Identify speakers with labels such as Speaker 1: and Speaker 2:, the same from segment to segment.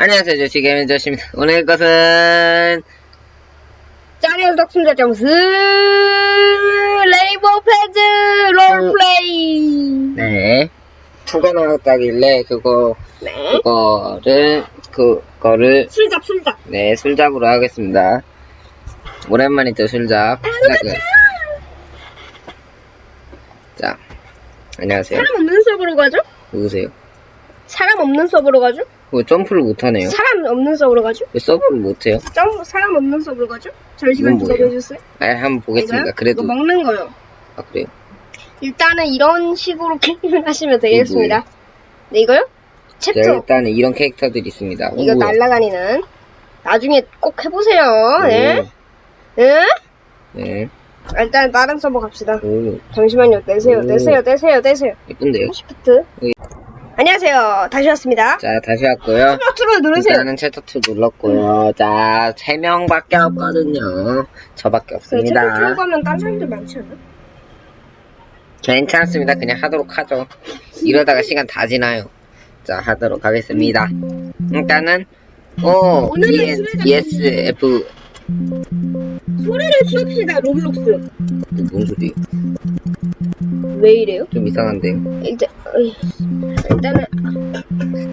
Speaker 1: 안녕하세요. 저 지금 저십니다. 오늘 것은
Speaker 2: 짜리의 덕순자 점수 레이버 패즈 롤플레이
Speaker 1: 네 투가 나왔다길래 그거
Speaker 2: 네
Speaker 1: 그거를 그거를
Speaker 2: 술잡 술잡
Speaker 1: 네 술잡으로 하겠습니다. 오랜만이죠 술잡. 시작을. 자 안녕하세요.
Speaker 2: 사람 없는 서버로 가죠?
Speaker 1: 누구세요?
Speaker 2: 사람 없는 서버로 가죠?
Speaker 1: 왜 점프를 못하네요?
Speaker 2: 사람 없는 서버로 가죠?
Speaker 1: 왜 서브를 못해요?
Speaker 2: 점 사람 없는 서버로 가죠? 잠시만
Speaker 1: 이건 뭐예요?
Speaker 2: 기다려주세요
Speaker 1: 아 한번 보겠습니다.
Speaker 2: 이거요?
Speaker 1: 그래도
Speaker 2: 이거 먹는 거요
Speaker 1: 아 그래요?
Speaker 2: 일단은 이런 식으로 게임을 하시면 되겠습니다 네 이거요?
Speaker 1: 자,
Speaker 2: 챕터
Speaker 1: 일단은 이런 캐릭터들이 있습니다.
Speaker 2: 이거
Speaker 1: 오,
Speaker 2: 날라다니는 나중에 꼭 해보세요 네?
Speaker 1: 오,
Speaker 2: 네?
Speaker 1: 네.
Speaker 2: 일단 다른 서버 갑시다
Speaker 1: 오,
Speaker 2: 잠시만요 떼세요
Speaker 1: 오.
Speaker 2: 떼세요 떼세요 떼세요
Speaker 1: 예쁜데요?
Speaker 2: 시프트
Speaker 1: 네.
Speaker 2: 안녕하세요 다시 왔습니다
Speaker 1: 자, 다시 왔고요.
Speaker 2: 버튼을 누르세요
Speaker 1: 일단은 챕터 2 눌렀고요. 자, 3명밖에 없거든요. 저밖에
Speaker 2: 네, 챕터
Speaker 1: 없습니다.
Speaker 2: 2 가면 딴 사람들 많지 않아?
Speaker 1: 괜찮습니다. 그냥 하도록 하죠. 이러다가 시간 다 지나요. 자, 하도록 하겠습니다. 일단은, 오,
Speaker 2: 오늘은
Speaker 1: EN,
Speaker 2: 술을
Speaker 1: ESF,
Speaker 2: 소리를 키웁시다 로블록스
Speaker 1: 뭔 소리?
Speaker 2: 왜 이래요?
Speaker 1: 좀 이상한데요.
Speaker 2: 일단 어이, 일단은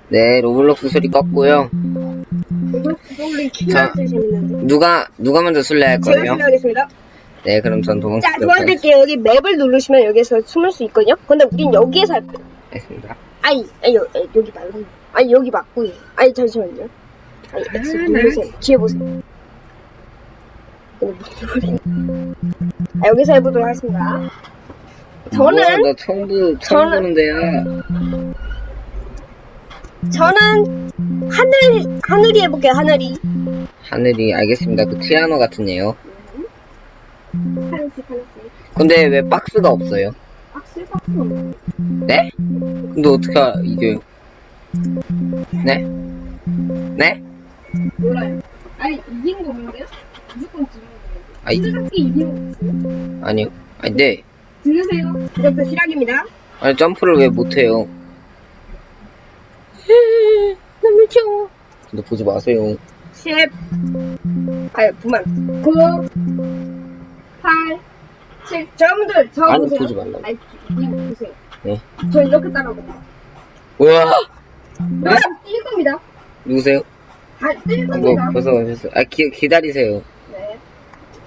Speaker 1: 네, 로블록스 소리 껐고요.
Speaker 2: 로블록스 소리
Speaker 1: 자.
Speaker 2: 재밌는데
Speaker 1: 누가, 누가 먼저 술래 할
Speaker 2: 제가
Speaker 1: 거예요? 네, 그럼 전
Speaker 2: 자
Speaker 1: 도망치도록
Speaker 2: 도와드릴게요 여기 맵을 누르시면 여기서 숨을 수 있거든요 근데 우린 여기에서 할 거예요
Speaker 1: 하겠습니다.
Speaker 2: 아니, 아니 여, 여기 말고 아니 여기 맞고요 아니 잠시만요 아니 X 누르세요 뒤에 보세요 근데 무슨 소리 아, 여기서 해보도록 하겠습니다 저는
Speaker 1: 뭐야, 나 처음, 보, 처음
Speaker 2: 저는-
Speaker 1: 보는데요.
Speaker 2: 저는 하늘 하늘이 해볼게요 하늘이
Speaker 1: 하늘이 알겠습니다. 그 같은데요.
Speaker 2: 하늘색 하늘색
Speaker 1: 근데 왜 박스가 없어요?
Speaker 2: 박스 박스. 네?
Speaker 1: 근데 어떻게 알- 이게 네? 네?
Speaker 2: 몰라요 아니 이기는 거 없는데요? 무조건 지는 거
Speaker 1: 아이
Speaker 2: 수잡기 이기는 거 없어요?
Speaker 1: 아니요. 아니 네.
Speaker 2: 들으세요 이제부터 시작입니다
Speaker 1: 아니 점프를 왜 못해요?
Speaker 2: 너무 귀여워
Speaker 1: 근데 보지 마세요.
Speaker 2: 10 아유 그만 9 8 7 저분들 저
Speaker 1: 아니
Speaker 2: 보세요
Speaker 1: 보지 말라고.
Speaker 2: 아니 보세요
Speaker 1: 네.
Speaker 2: 저 이렇게 따라오거든요
Speaker 1: 우와.
Speaker 2: 아, 뛸 겁니다
Speaker 1: 누구세요? 다뛸뭐
Speaker 2: 겁니다
Speaker 1: 벌써 오셨어요? 아 기, 기다리세요.
Speaker 2: 네.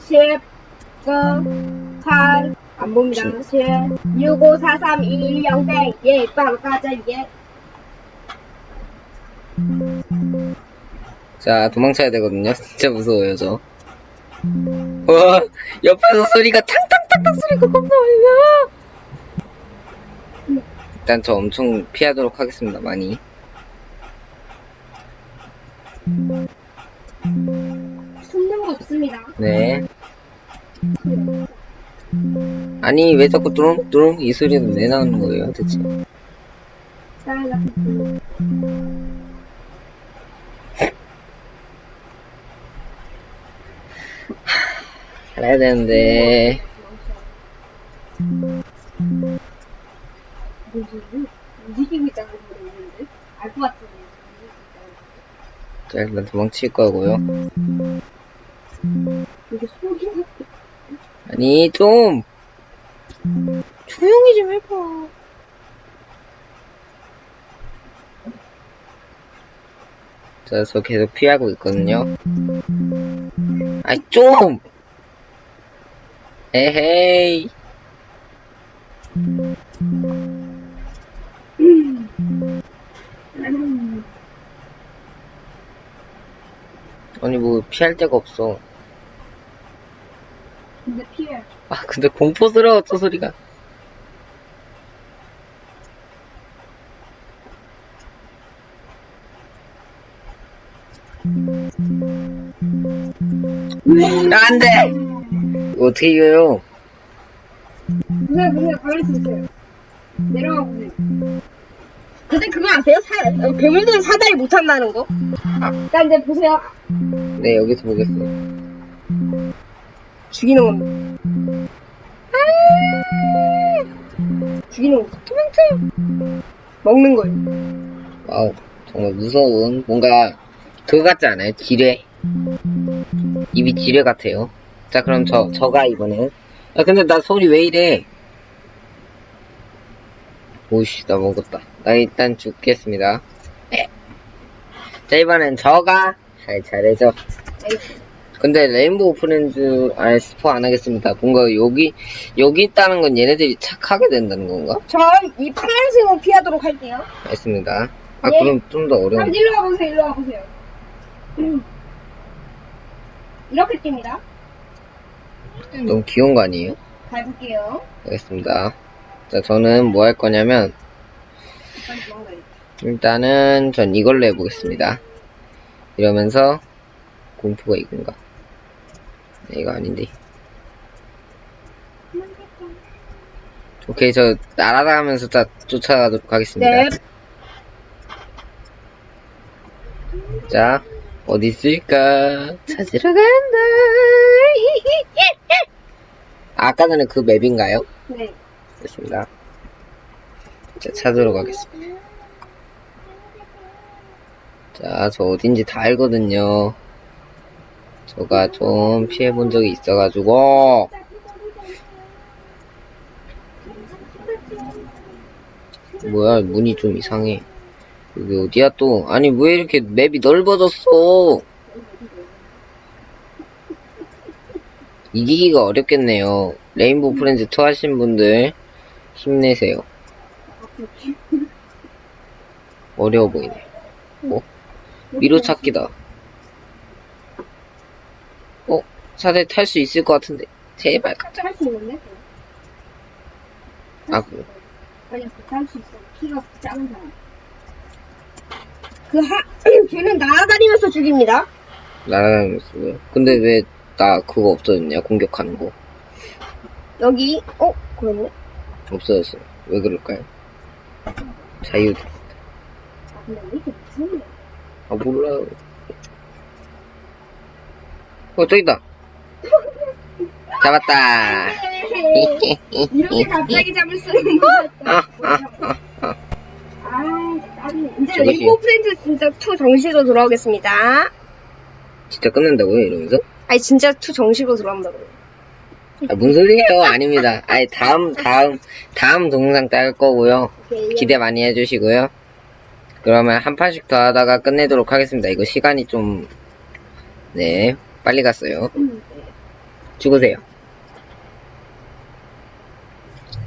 Speaker 2: 10 9 8 안 봅니다 10 6 5 4 3 2 1 0 땡. 예, 바로 가자, 예.
Speaker 1: 자 도망쳐야 되거든요. 진짜 무서워요 저. 와 옆에서 소리가 탕탕탕탕 소리가 겁나 나. 일단 저 엄청 피하도록 하겠습니다 많이.
Speaker 2: 숨는 거 없습니다.
Speaker 1: 네. 아니 왜 자꾸 뚜렁뚜렁 이 소리는 왜 나오는 거예요 대체? 살아야 되는데.
Speaker 2: 움직이고 있다는 소리 있는데? 알것 같은데.
Speaker 1: 자 일단 도망칠 거고요. 아니 좀
Speaker 2: 조용히 좀 해봐.
Speaker 1: 자, 저 계속 피하고 있거든요. 아이, 좀! 에헤이.
Speaker 2: 음.
Speaker 1: 아니, 뭐, 피할 데가 없어.
Speaker 2: 근데 피해.
Speaker 1: 아, 근데 공포스러워, 저 소리가. 안 돼! 이거 어떻게 이겨요?
Speaker 2: 보세요, 보세요. 가만히 있으세요. 내려가 보세요. 근데 그거 아세요? 사, 어, 괴물들은 사다리 못한다는 거? 아, 자, 이제 보세요.
Speaker 1: 네, 여기서 보겠어요.
Speaker 2: 죽이는 겁니다. 죽이는 거. 도망쳐! 먹는 거예요.
Speaker 1: 와우, 정말 무서운, 뭔가, 그거 같지 않아요? 지뢰. 입이 지뢰 같아요. 자, 그럼 저, 저가 이번엔. 야, 근데 나 소리 왜 이래? 오씨, 나 먹었다. 나 일단 죽겠습니다. 자, 이번엔 저가 잘 잘해줘. 근데 레인보우 프렌즈, 아니, 스포 안 하겠습니다. 뭔가 여기, 여기 있다는 건 얘네들이 착하게 된다는 건가?
Speaker 2: 전 이 파란색을 피하도록 할게요.
Speaker 1: 알겠습니다. 아,
Speaker 2: 예.
Speaker 1: 그럼 좀 더 어려운.
Speaker 2: 한번 일로 와보세요, 일로 와보세요. 음. 이렇게 뜁니다.
Speaker 1: 너무 귀여운 거 아니에요?
Speaker 2: 밟을게요.
Speaker 1: 알겠습니다. 자, 저는 뭐 할 거냐면. 일단은 전 이걸로 해보겠습니다. 이러면서, 공포가 이건가? 네, 이거 아닌데. 오케이, 저 날아다니면서 다 쫓아가도록 하겠습니다.
Speaker 2: 네.
Speaker 1: 자, 어디 있을까? 찾으러 간다. 아까 전에 그 맵인가요?
Speaker 2: 네.
Speaker 1: 됐습니다. 자, 찾으러 가겠습니다. 자, 저 어딘지 다 알거든요. 저가 좀 피해본 적이 있어가지고. 뭐야, 문이 좀 이상해. 여기 어디야 또? 아니, 왜 이렇게 맵이 넓어졌어? 이기기가 어렵겠네요. 레인보우 프렌즈 2 하신 분들, 힘내세요. 어려워 보이네. 어? 미로 찾기다. 어? 사대 탈 수 있을 것 같은데. 제발 가자.
Speaker 2: 할수 있는데?
Speaker 1: 아, 그,
Speaker 2: 아니, 그렇게 할수 있어. 키가 작은 사람. 그 하, 걔는 날아다니면서 죽입니다.
Speaker 1: 날아다니면서요. 근데 왜 나 그거 없어졌냐? 공격하는 거.
Speaker 2: 여기, 어? 그러네.
Speaker 1: 없어졌어요. 왜 그럴까요? 자유.
Speaker 2: 아, 근데 왜 이렇게 무서운데?
Speaker 1: 아, 몰라요. 어, 저기다. 잡았다.
Speaker 2: 이렇게 갑자기 잡을 수는
Speaker 1: 아,
Speaker 2: 없다.
Speaker 1: 아, 아, 아.
Speaker 2: 아. 이제 레인보우 프렌즈 진짜 2 정식으로 돌아오겠습니다.
Speaker 1: 진짜 끝낸다고요? 이러면서?
Speaker 2: 아니, 진짜 2 정식으로 돌아온다고요.
Speaker 1: 아, 뭔 소리예요? 아닙니다. 아니, 다음, 다음, 다음 동영상 딸 거고요. 기대 많이 해주시고요. 그러면 한 판씩 더 하다가 끝내도록 하겠습니다. 이거 시간이 좀, 네, 빨리 갔어요.
Speaker 2: 음,
Speaker 1: 죽으세요.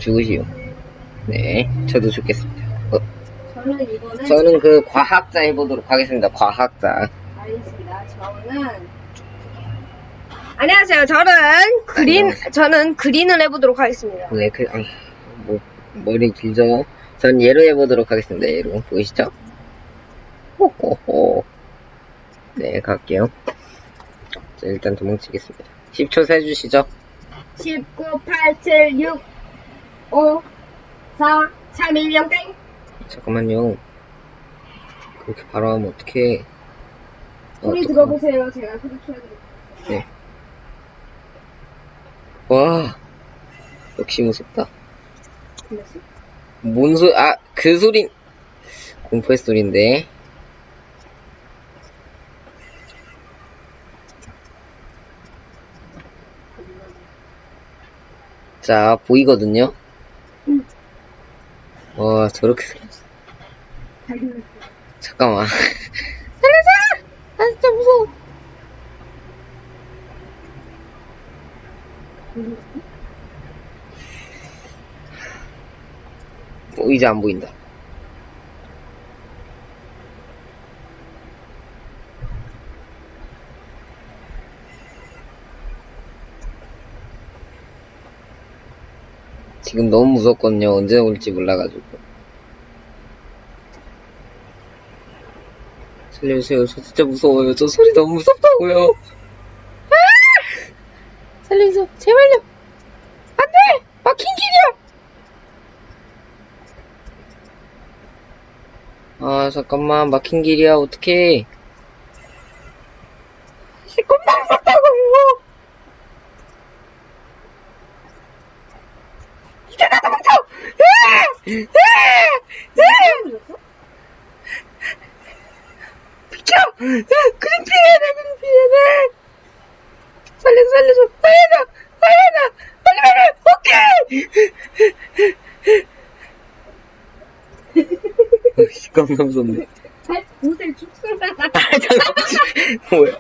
Speaker 1: 죽으시오. 네, 저도 죽겠습니다. 어,
Speaker 2: 저는 이거는
Speaker 1: 저는 그 과학자 해보도록 하겠습니다. 과학자.
Speaker 2: 알겠습니다. 저는 안녕하세요. 저는 그린 저는 그린을 해보도록 하겠습니다.
Speaker 1: 네, 그, 아, 뭐, 머리 길죠? 전 얘로 해보도록 하겠습니다. 얘로. 보이시죠? 호호호. 네, 갈게요. 자, 일단 도망치겠습니다. 10초 세주시죠.
Speaker 2: 19, 8, 7, 6, 5, 4, 3, 1, 0, 땡.
Speaker 1: 잠깐만요. 그렇게 바로 하면 어떡해.
Speaker 2: 소리
Speaker 1: 어떡하-
Speaker 2: 들어보세요. 제가 소리 키워드릴게요.
Speaker 1: 네. 와, 역시 무섭다.
Speaker 2: 들렸어?
Speaker 1: 뭔 소, 아, 그 소리, 공포의 소리인데. 자, 보이거든요?
Speaker 2: 응.
Speaker 1: 와, 저렇게 생겼어.
Speaker 2: 잘 들렸어.
Speaker 1: 잠깐만. 살려줘! 아, 진짜 무서워. 어, 이제 안 보인다. 지금 너무 무섭거든요. 언제 올지 몰라가지고. 살려주세요. 저 진짜 무서워요. 저 소리 너무 무섭다고요. 아! 살려주세요. 제발요. 안 돼! 막힌 길이야! 아, 잠깐만. 막힌 길이야. 어떡해. 겁나 무섭다고요. 이제 나도 멈춰! 으아! 으아! 으아!
Speaker 2: 들렸어?
Speaker 1: 비켜! 그냥 피해야 돼, 그냥 피해야 돼. 살려줘, 살려줘, 살려줘, 살려줘, 빨리, 빨리, 오케이. 씨, 깜짝 무섭네.
Speaker 2: 잘 옷을.
Speaker 1: 아, 잠깐. 뭐야?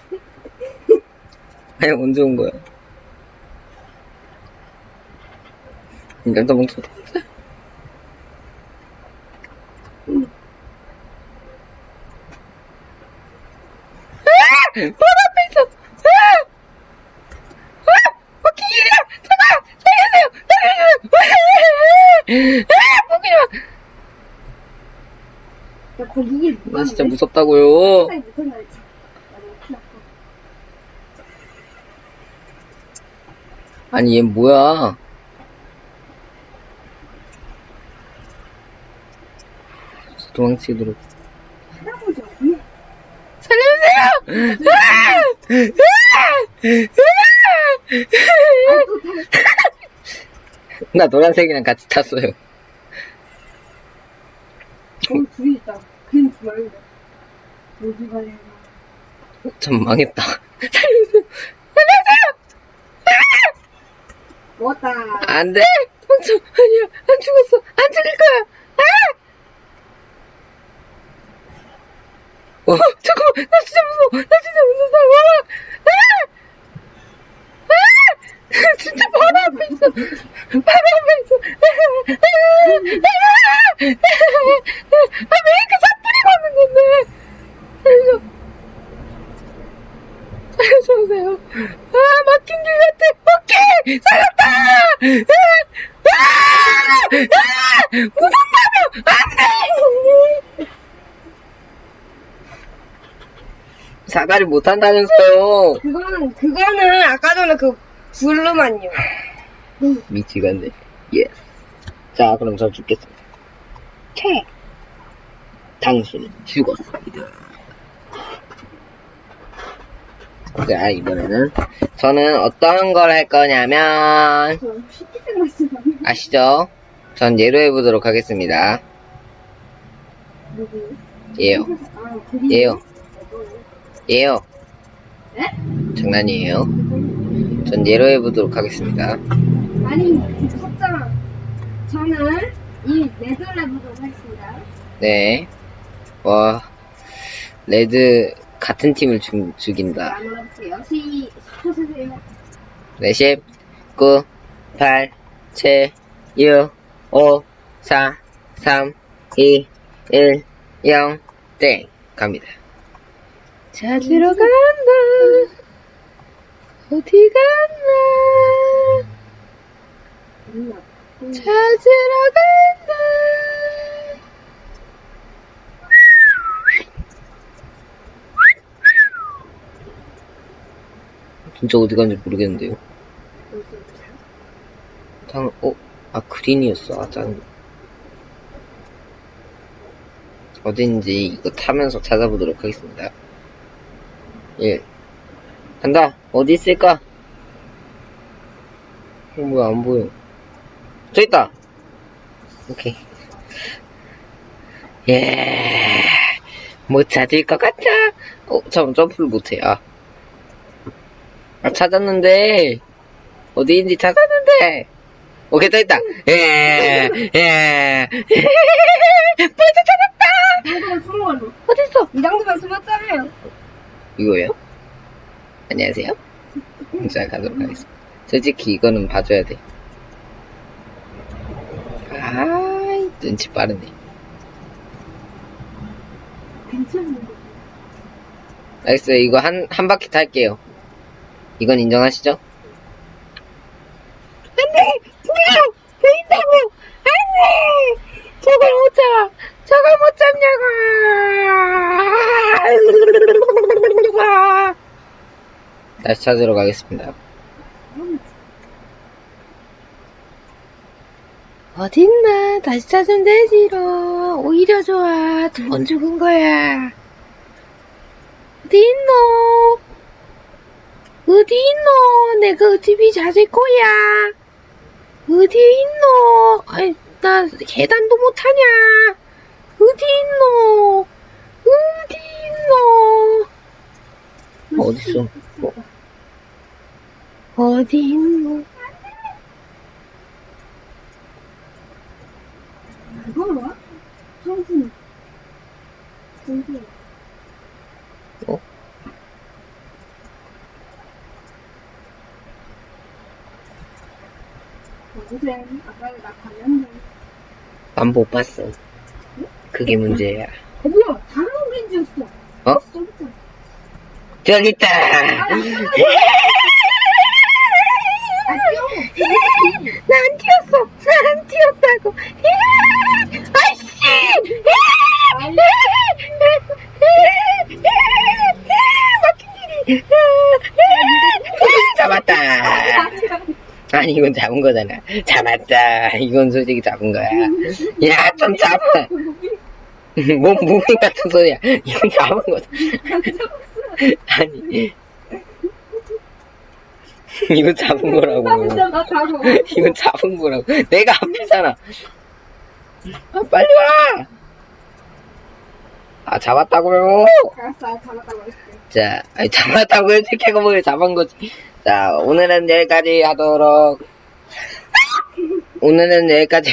Speaker 1: 아니, 언제 온 거야? 깜짝 멈췄다. 아! 바로 앞에 있어! 아! 아! 오케이, 이리야! 잠깐! 살려주세요! 살려주세요! 아! 포기지 마!
Speaker 2: 야, 거기
Speaker 1: 나 진짜 무섭다고요.
Speaker 2: 무슨 났어.
Speaker 1: 아니 얘 뭐야? 도망치도록
Speaker 2: 할아버지 어디야?
Speaker 1: 살려주세요! 아!
Speaker 2: 아, 또 다-
Speaker 1: 나 노란색이랑 같이 탔어요.
Speaker 2: 어, 둘이 있다. 그냥 말고. 어디 가냐.
Speaker 1: 참 망했다. 살려주세요! 안 돼! 아니야! 안 죽었어! 안 죽을 거야! 아! 어, 잠깐만! 나 진짜 무서워! 나 진짜 무서워! 아! 아! 진짜 바로 앞에 있어! 바로 앞에 있어! 아, 왜 이렇게 사투리가 없는 건데! 살려줘! 살려주세요! 아, 막힌 길 같아! 오케이! 살렸다! 아! 아! 아! 무섭다며! 안 돼! 사다리 못한다면서요!
Speaker 2: 그거는, 그거는 아까 전에 그 블루만요.
Speaker 1: 미치겠네. 예스. 자, 그럼 저 죽겠습니다.
Speaker 2: 채.
Speaker 1: 당신은 죽었습니다. 자, 이번에는 저는 어떤 걸 할 거냐면. 아시죠? 전 예로 해보도록 하겠습니다. 예요.
Speaker 2: 아.
Speaker 1: 예요. 예요.
Speaker 2: 네?
Speaker 1: 장난이에요. 전 예로 해보도록 하겠습니다.
Speaker 2: 아니, 무섭잖아. 저는 이 레드를 해보도록 하겠습니다.
Speaker 1: 네. 와, 레드 같은 팀을 죽, 죽인다.
Speaker 2: 안 어렵고요. 시, 10초 세세요.
Speaker 1: 네, 10, 9, 8, 7, 6, 5, 4, 3, 2, 1, 0, 땡. 갑니다. 찾으러 간다. 어디 갔나? 찾으러 간다. 진짜 어디 간지 모르겠는데요. 당, 어? 아, 그린이었어. 아, 짠. 어딘지 이거 타면서 찾아보도록 하겠습니다. 1. 간다! 어디 있을까? 어, 뭐야, 안 보여. 저 있다! 오케이. 예. 못 찾을 것 같아. 어, 잠깐, 점프를 못해. 아. 아, 찾았는데. 어디인지 찾았는데. 오케이, 또 있다. 예, 예. 벌써 찾았다!
Speaker 2: 이 정도면 숨은 걸로.
Speaker 1: 어딨어?
Speaker 2: 이 정도면 숨었잖아요.
Speaker 1: 이거요? 안녕하세요. 자, 가도록 하겠습니다. 솔직히 이거는 봐줘야 돼. 아이, 눈치 빠르네.
Speaker 2: 괜찮은데.
Speaker 1: 알겠어요. 이거 한, 한 바퀴 탈게요. 이건 인정하시죠? 안 돼! 뭐야! 보인다고! 안 돼! 저걸 못 잡아! 저걸 못 잡냐고! 다시 찾으러 가겠습니다. 어딨나? 다시 찾으면 되지롱. 오히려 좋아. 두 번 죽은 거야. 어디 있노? 어디 있노? 내가 어차피 찾을 거야. 어디 있노? 아이, 나 계단도 못하냐? 어디 있노? 어디 있노? 어딨어? 어. 어디 있노?
Speaker 2: 그거 봐. 정신. 정신.
Speaker 1: 어?
Speaker 2: 선생, 아까 나 봤는데.
Speaker 1: 난 못 봤어. 그게 문제야.
Speaker 2: 어, 뭐야? 다른 오렌지였어.
Speaker 1: 어?
Speaker 2: 저기
Speaker 1: 있다! 난 튀었어! 난 튀었다고! 아이씨! 막힌 길이! 잡았다! 아니, 이건 잡은 거잖아. 잡았다. 이건 솔직히 잡은 거야. 야, 좀 잡아! 뭔 무빙 같은 소리야. 이건 잡은 거다. 아니. 이거 잡은 거라고.
Speaker 2: 나.
Speaker 1: 이건 잡은 거라고. 내가 앞이잖아. 아, 빨리 와! 아, 잡았다고요?
Speaker 2: 알았어, 잡았다고 했어.
Speaker 1: 자, 아니, 잡았다고 걔가 뭘 잡은 거지. 자, 오늘은 여기까지 하도록. 오늘은 여기까지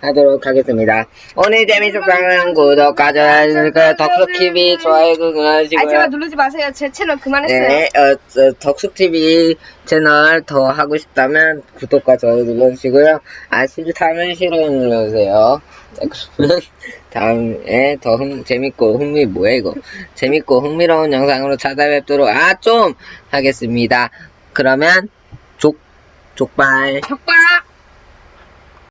Speaker 1: 하도록 하겠습니다. 오늘 재밌었다면 구독과 좋아요, 그 덕수TV 좋아요 그
Speaker 2: 아,
Speaker 1: 눌러주시고요.
Speaker 2: 제발 누르지 마세요. 제 채널 그만했어요.
Speaker 1: 네, 어, 저, 덕수TV 채널 더 하고 싶다면 구독과 좋아요 눌러주시고요. 아, 싫다면 싫어요 눌러주세요. 자, 그러면 다음에 더 흥, 재밌고 흥미, 뭐야 이거. 재밌고 흥미로운 영상으로 찾아뵙도록, 아, 좀! 하겠습니다. 그러면, 족, 족발.
Speaker 2: 적발.